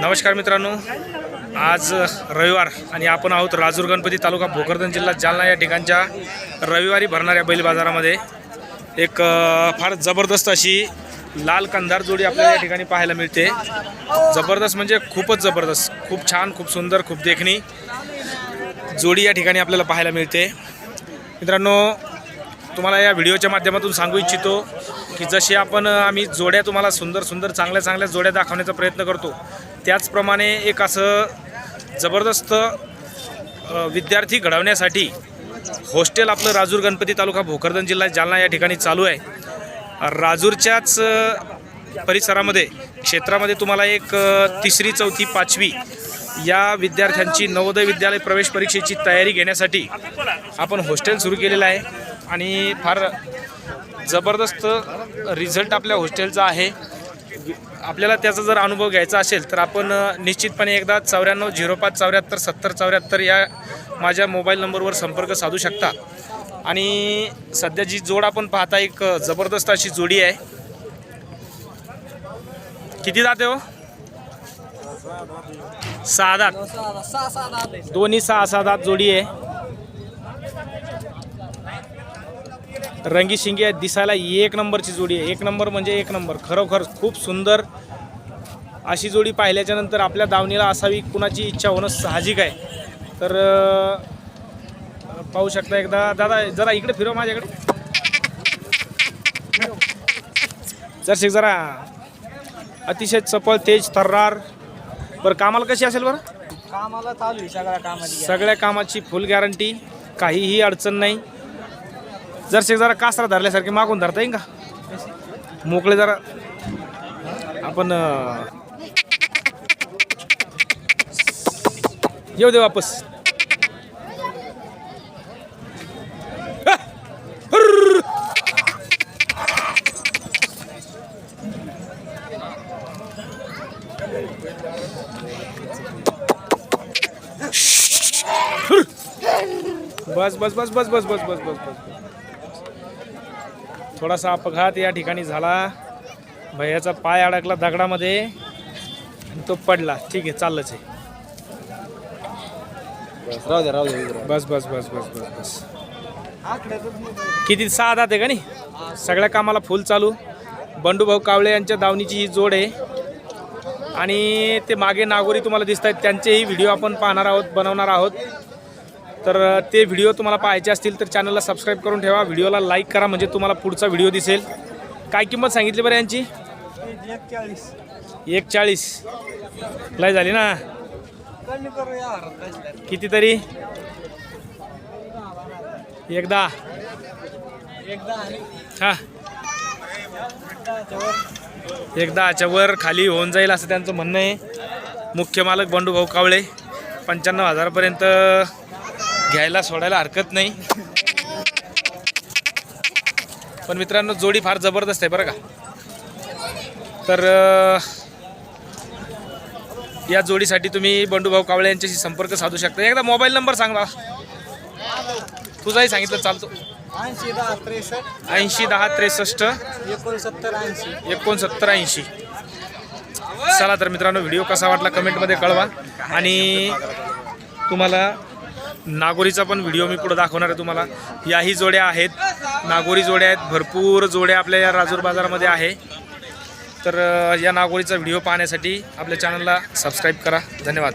नमस्कार मित्रांनो. आज रविवार आणि आपण आहोत राजूर गणपती तालुका भोकरदन जिल्हा जालना या ठिकाणच्या रविवारी भरणाऱ्या बैल बाजारामध्ये. एक फार जबरदस्त अशी लाल कंधार जोडी आपल्याला या ठिकाणी पाहायला मिळते. जबरदस्त म्हणजे खूपच जबरदस्त. खूप छान खूप सुंदर खूप देखणी जोडी या ठिकाणी आपल्याला पाहायला मिळते. मित्रांनो तुम्हाला या व्हिडिओच्या माध्यमातून सांगू इच्छितो की जसे आपण आम्ही जोड्या तुम्हाला सुंदर सुंदर चांगल्या चांगल्या जोड्या दाखवण्याचा प्रयत्न करतो त्याचप्रमाणे एक असं जबरदस्त विद्यार्थी घडवण्यासाठी हॉस्टेल आपलं राजूर गणपती तालुका भोकरदन जिल्हा जालना या ठिकाणी चालू आहे. राजूरच्याच परिसरामध्ये क्षेत्रामध्ये तुम्हाला एक तिसरी चौथी पाचवी या विद्यार्थ्यांची नवोदय विद्यालय प्रवेश परीक्षेची तयारी घेण्यासाठी आपण हॉस्टेल सुरू केलेलं आहे. आणि फार जबरदस्त रिझल्ट आपल्या हॉस्टेलचा आहे. आपल्याला त्याचा जर अनुभव घ्यायचा असेल तर आपण निश्चितपणे एकदा चौऱ्याण्णव झिरो पाच चौऱ्याहत्तर सत्तर चौऱ्याहत्तर या माझ्या मोबाईल नंबरवर संपर्क साधू शकता. आणि सध्या जी जोड आपण पाहता एक जबरदस्त अशी जोडी आहे. किती जाते हो? सहा दात. दोन्ही सहा सहा दात जोडी आहे. रंगी शिंगी आहे दिसायला एक नंबरची जोडी आहे. एक नंबर म्हणजे एक नंबर. खरोखर खूप सुंदर अशी जोडी पाहिल्याच्या नंतर आपल्या दावणीला असावी कुणाची इच्छा होणं साहजिक आहे. तर पाहू शकता एकदा. दादा जरा इकडे फिरव माझ्याकडे. जरशी जरा. अतिशय चपळ तेज थर्रार. बरं कामाला कशी असेल बरं? कामाला चालू आहे सगळ्या कामाची सगळ्या कामाची फुल गॅरंटी काहीही अडचण नाही. जरसे जरा कासरा धरल्यासारखे मागून धरता येईल का? मोकळे जरा. आपण येऊ दे वापस. बस बस बस बस बस बस बस बस बस. थोडासा अपघात या ठिकाणी झाला. भैयाचा पाय अडकला दगडामध्ये. आणि तो पडला. ठीक आहे चाललंच आहे. राहू दे राहू बस बस बस बस बस बस. किती सहा दात आहे का नाही? सगळ्या कामाला फुल चालू. बंडूभाऊ कावळे यांच्या दावणीची ही जोड आहे. आणि ते मागे नागोरी तुम्हाला दिसत आहेत त्यांचेही व्हिडिओ आपण पाहणार आहोत बनवणार आहोत. तर ते व्हिडिओ तुम्हाला पाहायचे असतील तर चॅनलला सबस्क्राईब करून ठेवा. व्हिडिओला लाईक करा म्हणजे तुम्हाला पुढचा व्हिडिओ दिसेल. काय किंमत सांगितली बरं यांची? एकचाळीस. एक चाळीस लय झाली ना? कितीतरी? एकदा. एकदा हा. एकदाच्या वर खाली होऊन जाईल असं त्यांचं म्हणणं आहे. मुख्य मालक बंडूभाऊ कावळे पंच्याण्णव हजारापर्यंत घ्यायला सोडायला हरकत नाही. पण मित्रांनो जोडी फार जबरदस्त आहे बरं का. तर या जोडीसाठी तुम्ही बंडूभाऊ कावळे यांच्याशी संपर्क साधू शकता. एकदा मोबाईल नंबर सांगा तुझाही सांगितलं चालतो. ऐंशी दहा त्रेसष्ट. ऐंशी दहा त्रेसष्ट एकोणसत्तर ऐंशी एकोणसत्तर ऐंशी. चला तर मित्रांनो व्हिडिओ कसा वाटला कमेंटमध्ये कळवा. आणि तुम्हाला नागोरीचा पण व्हिडिओ मी पुढे दाखवणार आहे तुम्हाला. याही जोड्या आहेत. नागोरी जोड्या आहेत. भरपूर जोड्या आपल्या या राजूर बाजारामध्ये आहे. तर या नागोरीचा व्हिडिओ पाहण्यासाठी आपल्या चॅनलला सबस्क्राईब करा. धन्यवाद.